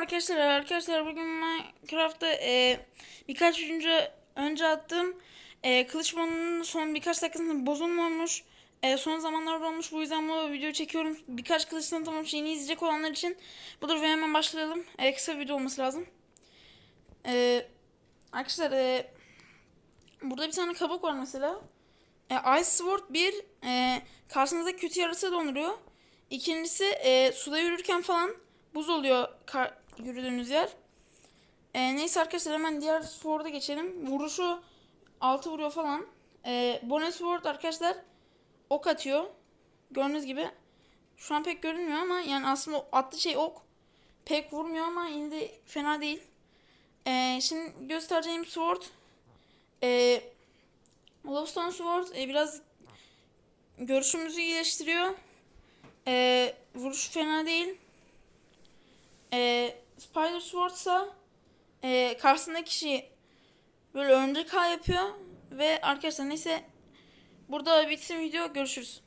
arkadaşlar. Arkadaşlar bugün Minecraft'ta e, birkaç önce, önce attığım e, kılıç balonunun son birkaç dakikasında bozulmamış. E, son zamanlarda olmuş. Bu yüzden bu videoyu çekiyorum. Birkaç kılıç tanıtamamış yeni izleyecek olanlar için. Budur ve hemen başlayalım. E, kısa video olması lazım. E, arkadaşlar e, burada bir tane kabuk var mesela. E, Ice Sword 1 e, karşınızda kötü yarısı donduruyor. İkincisi e, suda yürürken falan buz oluyor yürüdüğünüz yer. E, neyse arkadaşlar hemen diğer Sword'a geçelim. Vuruşu 6 vuruyor falan. E, Bonus Sword arkadaşlar ok atıyor. Gördüğünüz gibi. Şu an pek görünmüyor ama yani aslında attığı şey ok. Pek vurmuyor ama yine de fena değil. E, şimdi göstereceğim Sword. E, Glowstone Sword e, biraz görüşümüzü iyileştiriyor. E, vuruş fena değil. Spider Sword ise e, karşısındaki kişi böyle örümcek ağ yapıyor. Ve arkadaşlar neyse burada bitsin video görüşürüz.